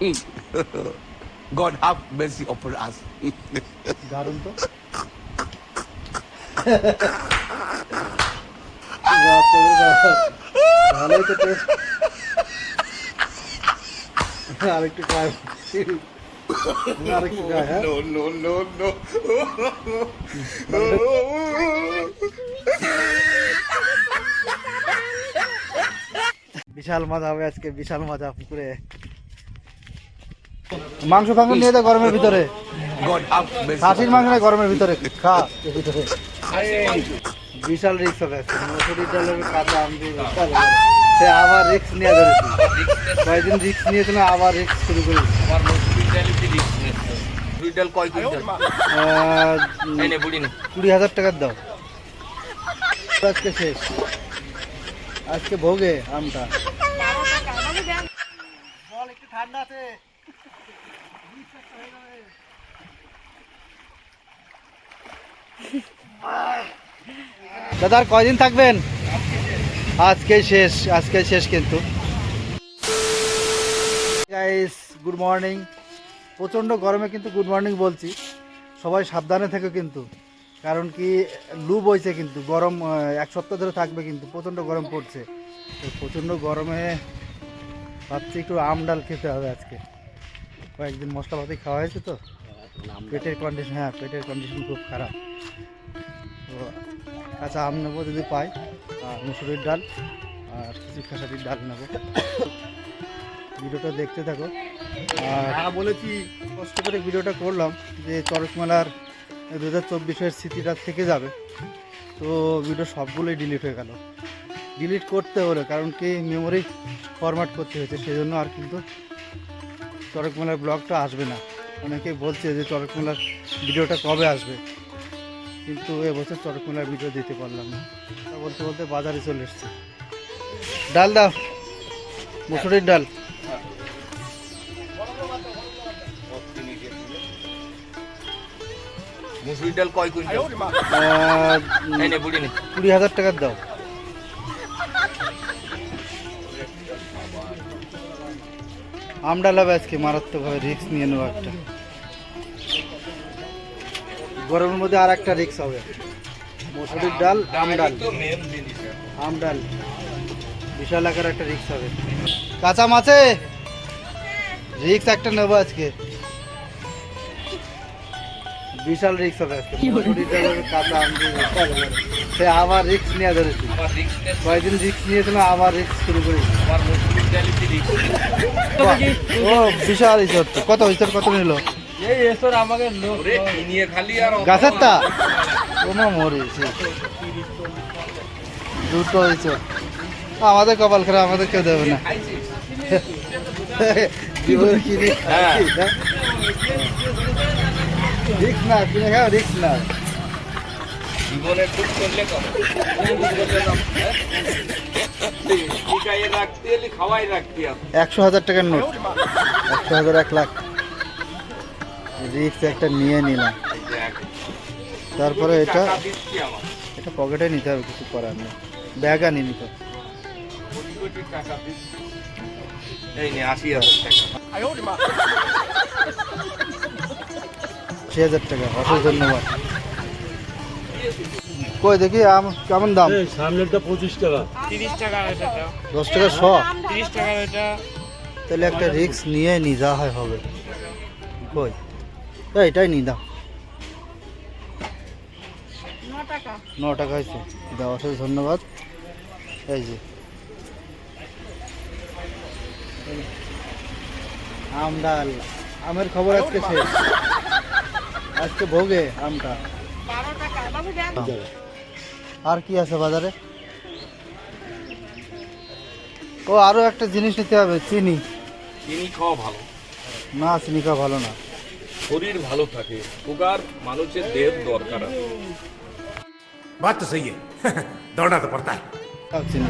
God have mercy upon us. দারুণ তো ভালোই তো টেস্ট আরেকটু ট্রাই আরেকটু ট্রাই হ্যাঁ No, no, no, no. বিশাল মজা হবে আজকে বিশাল মজা পুকুরে মাংস ফাংস নিয়ে যা গরমের ভিতরে। খাসির মাংস নয় গরমের ভিতরে খা। ভিতরে বিশাল রিক্স হবে। আজকে মসুরির ডালের কাঁচা আম। সে আবার রিক্স নিয়ে ধরেছি। কয়েকদিন রিক্স নিয়েছিল আবার রিক্স শুরু করেছি আমার মসুরির ডাল কয় কুইন্টাল নে কুড়ি হাজার টাকার দাও। আজকে শেষ। আজকে ভোগে আমটা। ঠান্ডা আছে। দাদা, আর কয়দিন থাকবেন? আজকে শেষ আজকে শেষ কিন্তু। গাইস গুড মর্নিং প্রচণ্ড গরমে কিন্তু গুড মর্নিং বলছি। সবাই সাবধানে থেকো কিন্তু। কারণ কি, লু বইছে কিন্তু। গরম এক সপ্তাহ ধরে থাকবে কিন্তু। প্রচণ্ড গরম পড়ছে। তো প্রচণ্ড গরমে ভাবছি একটু আম ডাল খেতে হবে আজকে। কয়েকদিন মশলাপাতি খাওয়া হয়েছে তো। পেটের কন্ডিশন হ্যাঁ পেটের কন্ডিশন খুব খারাপ। তো কাঁচা আম নেব যদি পাই মুসুরির ডাল, আর কিছু খেসারির ডাল নেব। ভিডিওটা দেখতে থাকো। আর বলেছি, কষ্ট করে ভিডিওটা করলাম যে চরক মেলার দু হাজার চব্বিশের স্মৃতিটা থেকে যাবে। তো ভিডিও সবগুলোই ডিলিট হয়ে গেল। ডিলিট করতে হলো, কারণ কি মেমোরি ফরম্যাট করতে হয়েছে সেই জন্য আর কিন্তু চরক মেলার ব্লগটা আসবে না। অনেকেই বলছে যে চরক মেলার ভিডিওটা কবে আসবে? কিন্তু এবছর চরক মেলার ভিডিও দিতে পারলাম না। বলতে বলতে বাজারে চলে এসছে। ডাল দাও। মুসুরির ডাল। মসুরির ডাল কয় কুইন্টাল? কুড়ি হাজার টাকার দাও। আমডা লাভ আজকে মারাত্মকভাবে রিক্স নিয়ে নেব একটা। গরমের মধ্যে আর একটা রিক্স হবে। মসুরির ডাল, আম ডাল। আম ডাল। বিশাল আকার একটা রিক্স হবে। কাঁচা মাছে? রিক্স একটা নেব আজকে। বিশাল রিক্স হবে আজকে। মসুরির ডালের কাঁচা আম দিয়ে বিশাল হবে। সে আবার রিক্স নিয়ে ধরেছি। কয়েকদিন রিক্স নিয়েছিল আবার রিক্স শুরু করেছি। ও বিশাল ইসর তো। কত ইসর কত নিল? এই এসর আমাকে ওরে কিনিয়ে খালি আর গাছের তা? ওমা মরেছে দুটো ইসর আমাদের কপাল খারাপ আমাদের কেউ দেবে না। হ্যাঁ। রিক্স না কিনে খাও রিক্স না। জীবনে খুব করলে হবে। একশো হাজার টাকার নোট। একশো হাজার এক লাখ। রিক্স একটা নিয়ে নিলাম। তারপরে এটা এটা পকেটে নিতে হবে কিছু করার নেই। ব্যাগ আনি নিতে আশি হাজার টাকা। অশেষ ধন্যবাদ। কই দেখি আম কেমন দাম? সামনেরটা পঁচিশ টাকা। তিরিশ টাকা এটা দশ টাকা শ। তিরিশ টাকা এটা তাহলে একটা রিক্স নিয়ে নি যা হয় হবে। কই? এই, এটাই নি দাম ন টাকা হয়েছে। দাও অশেষ ধন্যবাদ। এই যে। আম ডাল। আমের খবর আজকে শেষ। আজকে ভোগে আমটা। আর কি আছে বাজারে ও আরো একটা জিনিস নিতে হবে চিনি চিনি খাওয়া ভালো না চিনি খাওয়া ভালো না শরীর ভালো থাকে সুগার মানুষের দেহের দরকার আছে बात तो सही है दौड़ना तो पड़ता है খাও চিনি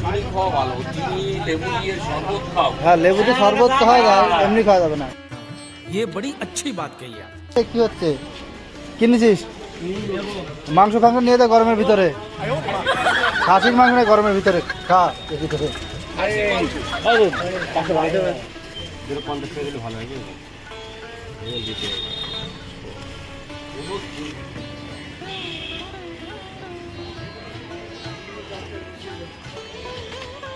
চিনি খাওয়া ভালো চিনি লেবু দিয়ে শরবত খাও হ্যাঁ লেবু দিয়ে শরবত তো হয় না এমনি খাওয়া যাবে না ये बड़ी अच्छी बात कही आप এ, কি হচ্ছে কিনেছিস মাংস ফাংস নিয়ে যা গরমের ভিতরে। খাসির মাংস নেই গরমের ভিতরে। খা ভিতরে।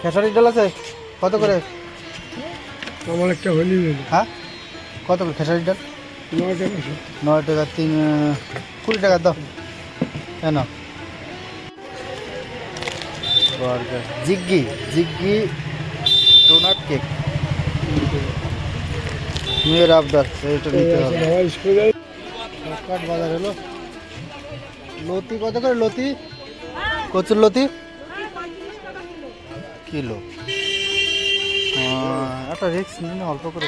খেসারির ডাল আছে? কত করে? আমার একটা হলি হ্যাঁ? কত করে? খেসারির ডাল? নয় টাকা তিন কুড়ি টাকা দাও। কেন জিগ্গি জিগ্গি ডোনাট কেক। মেয়ের আবদার, এইটা নিতে হবে। বাজার হলো। লতি কত করে লতি? কচুর লতি? কিলো। একটা রিক্স নিন অল্প করে।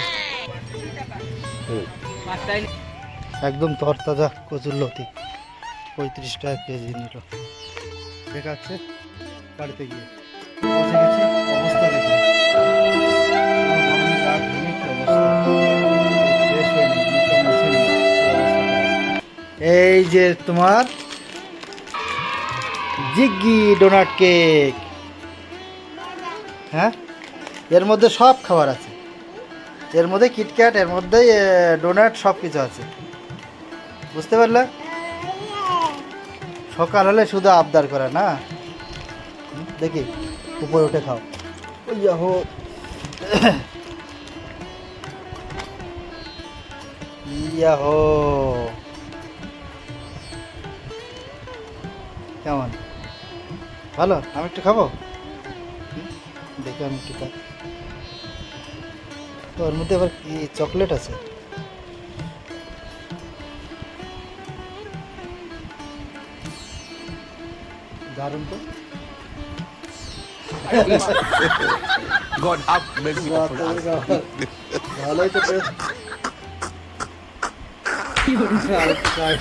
একদম তরতাজা কচুর লতি। পঁয়ত্রিশ টাকা কেজি নিল। দেখাচ্ছে বাড়িতে গিয়ে। অবস্থা। এই যে তোমার জিগ্গি ডোনাট কেক। হ্যাঁ? এর মধ্যে সব খাবার আছে। এর মধ্যে কিটক্যাট এর মধ্যে ডোনাট সব কিছু আছে। বুঝতে পারলে? সকাল হলে শুধু আবদার করে, না? দেখি, উপরে উঠে খাও। ওই হো ইয়া কেমন? ভালো? আমি একটু খাব? দেখি আমি একটু খাই। ওর মধ্যে আবার কি চকলেট আছে? দারুণ তো। God have mercy upon us. ভালোই তো টেস্ট আরেকটু খাই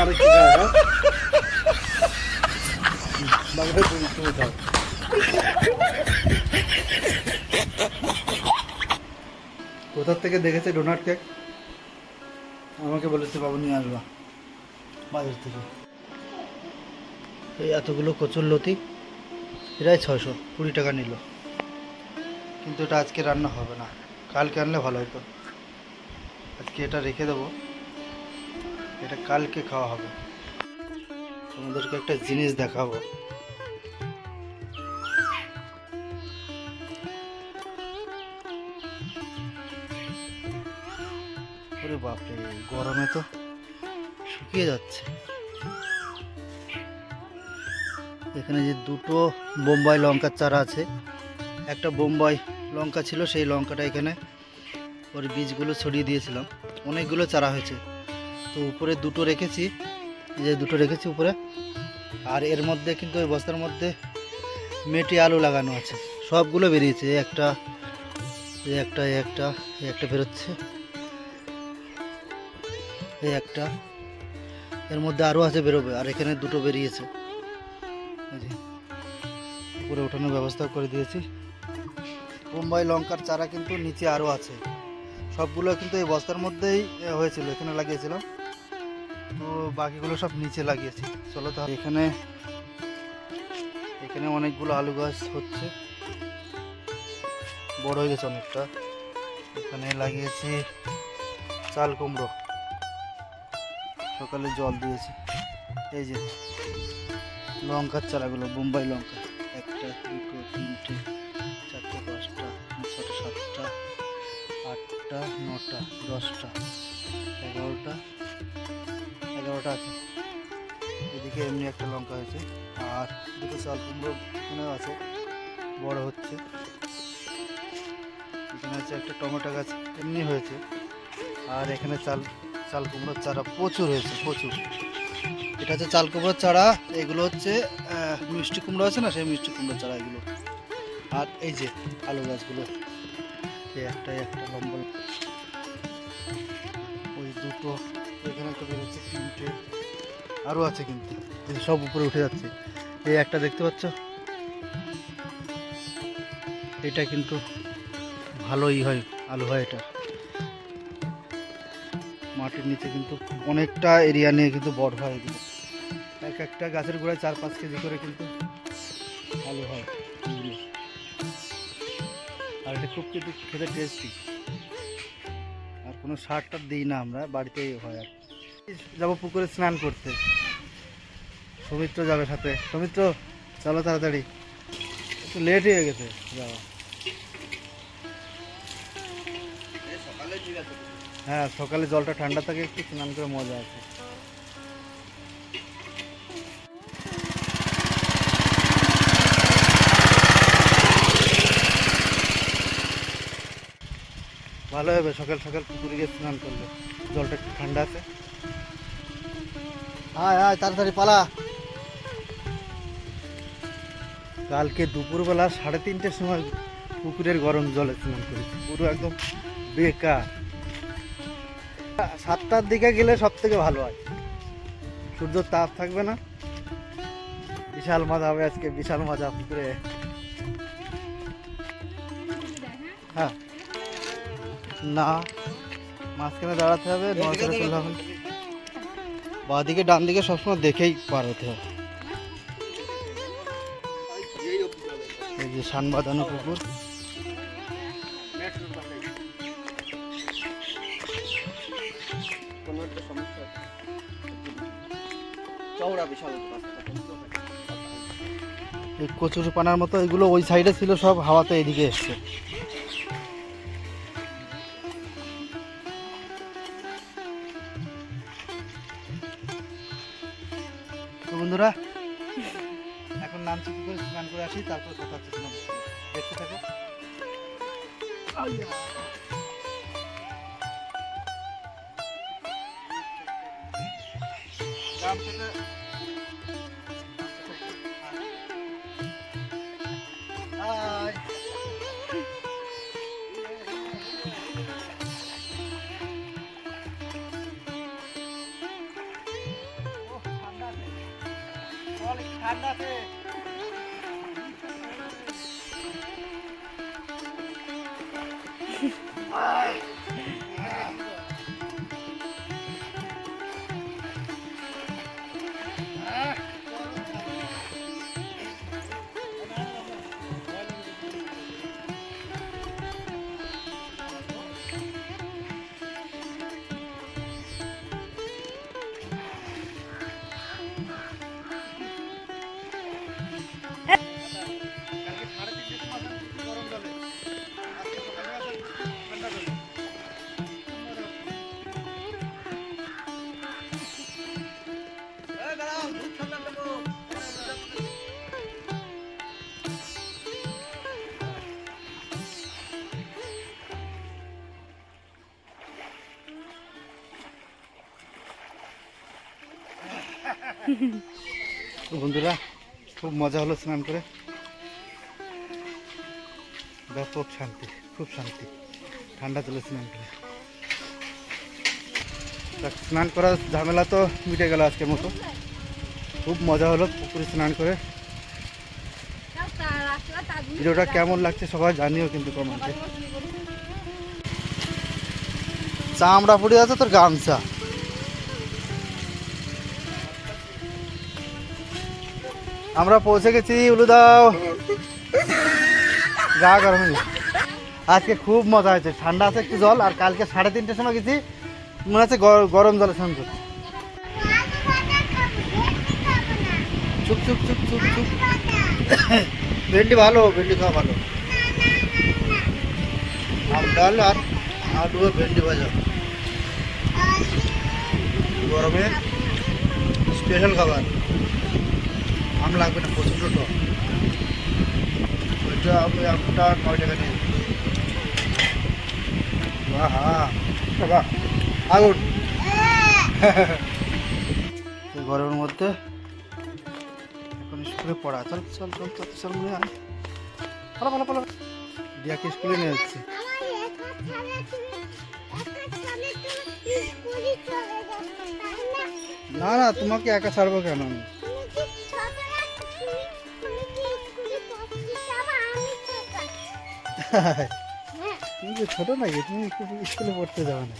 আরেকটু খাই হ্যাঁ বাকিটা তুমি তুমি খাও কোথার থেকে দেখেছে ডোনাট কেক আমাকে বলেছে, বাবু, নিয়ে আসবা বাজার থেকে। এই এতগুলো কচুর লতি প্রায় ছয়শো, কুড়ি টাকা নিল। কিন্তু এটা আজকে রান্না হবে না। কালকে আনলে ভালো হতো আজকে এটা রেখে দেবো। এটা কালকে খাওয়া হবে। তোমাদেরকে একটা জিনিস দেখাবো। ওরে বাপরে, গরমে তো শুকিয়ে যাচ্ছে। এখানে যে দুটো বোম্বাই লঙ্কার চারা আছে, একটা বোম্বাই লঙ্কা ছিল, সেই লঙ্কাটা এখানে ওর বীজগুলো ছড়িয়ে দিয়েছিলাম। অনেকগুলো চারা হয়েছে। তো উপরে দুটো রেখেছি যে দুটো রেখেছি উপরে। আর এর মধ্যে কিন্তু ওই বস্তার মধ্যে মেটি আলু লাগানো আছে। সবগুলো বেরিয়েছে একটা একটা একটা একটা বেরোচ্ছে। এই একটা। এর মধ্যে আরও আছে বেরোবে, আর এখানে দুটো বেরিয়েছে। উপরে ওঠানোর ব্যবস্থা করে দিয়েছি। বোম্বাই লঙ্কার চারা কিন্তু নিচে আরও আছে। সবগুলো কিন্তু এই বস্তার মধ্যেই হয়েছিল, এখানে লাগিয়েছিলাম। তো বাকিগুলো সব নিচে লাগিয়েছি। চলো তাহলে এখানে এখানে অনেকগুলো আলু গাছ হচ্ছে। বড় হয়ে গেছে অনেকটা। এখানে লাগিয়েছি চাল কুমড়ো। সকালে জল দিয়েছি। এই যে, লঙ্কার চারাগুলো, বোম্বাই লঙ্কা। একটা, দুটো, তিনটে, চারটে, পাঁচটা, ছটা, সাতটা, আটটা, নটা, দশটা, এগারোটা এগারোটা আছে। এদিকে এমনি একটা লঙ্কা হয়েছে। আর দুটো চাল কুমড়ো এখানেও আছে, বড় হচ্ছে। এখানে আছে একটা টমেটো গাছ, এমনি হয়েছে। আর এখানে চাল চাল কুমড়োর চারা প্রচুর হয়েছে, প্রচুর। এটা হচ্ছে চাল কুমড়োর চারা, এগুলো হচ্ছে মিষ্টি কুমড়ো আছে না, সেই মিষ্টি কুমড়োর চারা এগুলো। আর এই যে আলু গাছগুলো, এই একটা একটা লম্বা ওই দুটো, এখানে একটা বেরোচ্ছে তিনটে। আরও আছে কিন্তু সব উপরে উঠে যাচ্ছে। এই একটা দেখতে পাচ্ছ? এটা কিন্তু ভালোই হয়, আলু হয় এটা। মাটির নিচে কিন্তু অনেকটা এরিয়া নিয়ে কিন্তু বড় হয়। এগুলো এক একটা গাছের গোড়ায় চার পাঁচ কেজি করে কিন্তু আলু হয়। আর এটা খুব কিন্তু খেতে টেস্টি আর কোনো সার টার দিই না আমরা, বাড়িতেই হয় আর। যাব পুকুরে স্নান করতে। সৌমিত্র যাবে সাথে। সৌমিত্র, চলো তাড়াতাড়ি। একটু লেট হয়ে গেছে, যাওয়া। হ্যাঁ সকালে জলটা ঠান্ডা থাকে একটু স্নান করে মজা আছে। ভালো হবে সকাল সকাল পুকুরে গিয়ে স্নান করলে। জলটা একটু ঠান্ডা আছে। আয় আয় তাড়াতাড়ি পালা। কালকে দুপুরবেলা সাড়ে তিনটের সময় পুকুরের গরম জলে স্নান করেছি। পুরো একদম বেকার। সাতটার দিকে গেলে সব থেকে ভালো হয়। সূর্যর তাপ থাকবে না। বিশাল মজা হবে আজকে বিশাল মজা পুকুরে। হ্যাঁ। না মাঝখানে দাঁড়াতে হবে নড়াচড়া করলে হবে না। বাঁদিকে ডান দিকে সবসময় দেখেই পার হতে হবে। এই যে সান বাঁধানো পুকুর। এই কচুর পানার মতো এগুলো ওই সাইডে ছিল, সব হাওয়াতে এদিকে এসছে। বন্ধুরা, এখন নামছি কি করে? স্নান করে আসি, তারপর কথা হচ্ছে দেখতে থাকো। গ্রাম থেকে হাই বন্ধুরা, খুব মজা হলো স্নান করে। ব্যাপক শান্তি, খুব শান্তি। ঠান্ডা জলে স্নান করে। স্নান করার ঝামেলা তো মিটে গেল আজকের মতো। খুব মজা হলো পুকুরে স্নান করে। ভিডিওটা কেমন লাগছে সবাই জানিও কিন্তু কমেন্টে। চামড়া পড়ে আছে তোর গামছা। আমরা পৌঁছে গেছি উলুদাও গা গরম হয়ে গেছে। আজকে খুব মজা হয়েছে, ঠান্ডা আছে একটু জল, আর কালকে সাড়ে তিনটের সময় গেছি, মনে হচ্ছে গর- গরম জলে স্নান করছি চুপ চুপ চুপ চুপ চুপ। ভেন্ডি ভালো, ভেন্ডি খাওয়া ভালো। আম ডাল আর আলু আর ভেন্ডি ভাজা। গরমে স্পেশাল খাবার। আম লাগবে না প্রচণ্ড টক ওইটা আমি আমটা নয় টাকা নিয়ে বাবা আগুন গরমের মধ্যে এখন স্কুলে পড়া। চল চল চল চল চল, মনে হয়। পালা পালা পালা। দিয়াকে স্কুলে নিয়ে যাচ্ছি। না না, তোমাকে একা ছাড়বো কেন আমি? তুমি যে ছোট নাকি? তুমি একটু স্কুলে পড়তে যাও না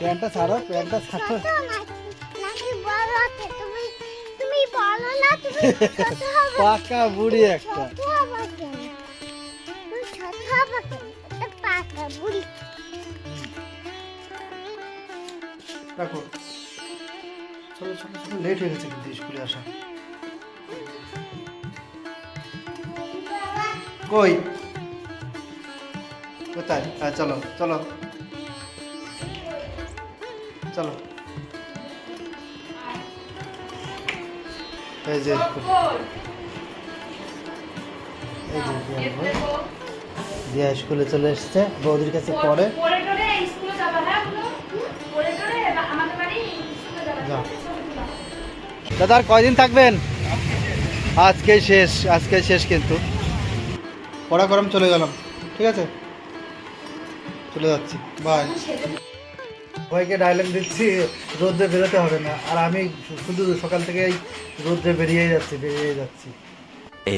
প্যান্টটা ছাড়ো প্যান্টটা ছাড়ো। পাকা বুড়ি একটা। চলো চলো চলো লেট হয়ে গেছে কিন্তু স্কুলে আসা। কই? কোথায়? হ্যাঁ চলো চলো। চলো। এই যে দিয়া স্কুলে চলে এসছে বৌদির কাছে পড়ে। দাদা আর কয়দিন থাকবেন? আজকেই শেষ আজকেই শেষ কিন্তু। পড়া গরম চলে গেলাম। ঠিক আছে? চলে যাচ্ছি। বাই ভয়কে ডায়লগ দিচ্ছি রোদ্রে বেরোতে হবে না। আর আমি শুধু সকাল থেকে এই রোদ্রে বেরিয়ে যাচ্ছি বেরিয়ে যাচ্ছি।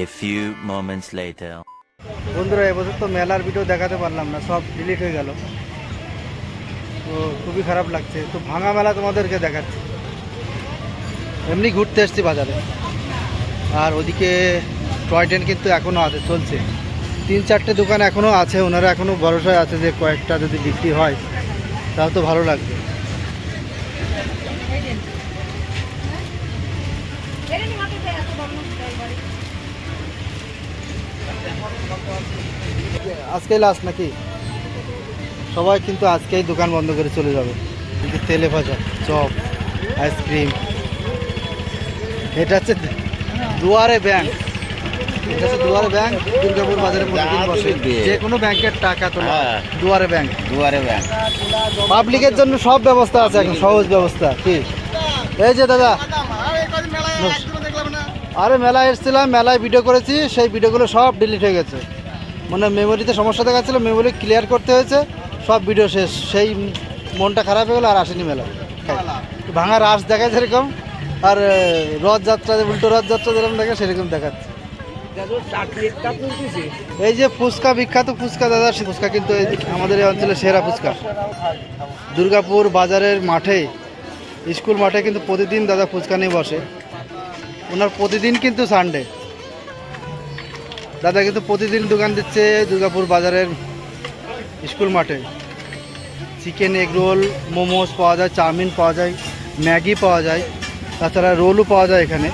A few moments later. বন্ধুরা এবছর তো মেলার ভিডিও দেখাতে পারলাম না সব ডিলিট হয়ে গেল। তো খুবই খারাপ লাগছে। তো ভাঙা মেলা তোমাদেরকে দেখাচ্ছি। এমনি ঘুরতে এসছি বাজারে। আর ওদিকে টয় ট্রেন কিন্তু এখনও আছে চলছে। তিন চারটে দোকান এখনও আছে, ওনারা এখনও ভরসায় আছে যে কয়েকটা যদি বিক্রি হয়, তাও তো ভালো লাগবে। আজকেই লাস্ট নাকি? সবাই কিন্তু আজকেই দোকান বন্ধ করে চলে যাবে। কিন্তু তেলে ভাজা, চপ আইসক্রিম এটা হচ্ছে দুয়ারে ব্যাংক দুয়ারে ব্যাংক দুর্গাপুর বসে। যে কোনো ব্যাংকের টাকা তোলা দুয়ারে ব্যাংক দুয়ারে ব্যাংক পাবলিকের জন্য সব ব্যবস্থা আছে এখন সহজ ব্যবস্থা কি? এই যে দাদা। আরে মেলায় এসেছিলাম মেলায় ভিডিও করেছি সেই ভিডিওগুলো সব ডিলিট হয়ে গেছে। মানে মেমোরিতে সমস্যা দেখাচ্ছিল মেমোরি ক্লিয়ার করতে হয়েছে সব ভিডিও শেষ। সেই মনটা খারাপ হয়ে গেলো আর আসেনি মেলায়। ভাঙা রাস দেখায় যেরকম আর রথযাত্রা উল্টো রথযাত্রা যেরকম দেখে সেরকম দেখাচ্ছে। এই যে ফুচকা, বিখ্যাত ফুচকা দাদা ফুচকা কিন্তু আমাদের এই অঞ্চলে সেরা ফুচকা। দুর্গাপুর বাজারের মাঠে, স্কুল মাঠে কিন্তু প্রতিদিন দাদা ফুচকা নিয়ে বসে। ওনার প্রতিদিন কিন্তু সানডে দাদা কিন্তু প্রতিদিন দোকান দিচ্ছে দুর্গাপুর বাজারের স্কুল মাঠে। চিকেন এগ রোল, মোমোস পাওয়া যায়, চাউমিন পাওয়া যায়, ম্যাগি পাওয়া যায়, তাছাড়া রোলও পাওয়া যায় এখানে।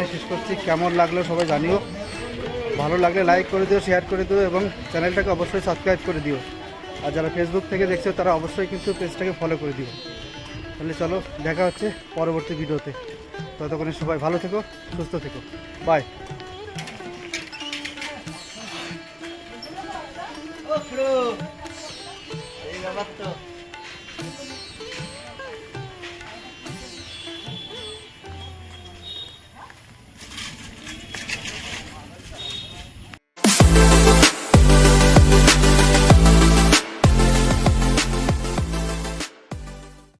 এখানে শেষ করছি। কেমন লাগল সবাই জানিও। ভালো লাগলে লাইক করে দিও শেয়ার করে দিও এবং চ্যানেলটাকে অবশ্যই সাবস্ক্রাইব করে দিও। আর যারা ফেসবুক থেকে দেখছ, তারা অবশ্যই কিন্তু পেজটাকে ফলো করে দিও। তাহলে চলো, দেখা হচ্ছে পরবর্তী ভিডিওতে। ততক্ষণে সবাই ভালো থেকো, সুস্থ থেকো। বাই এই তো।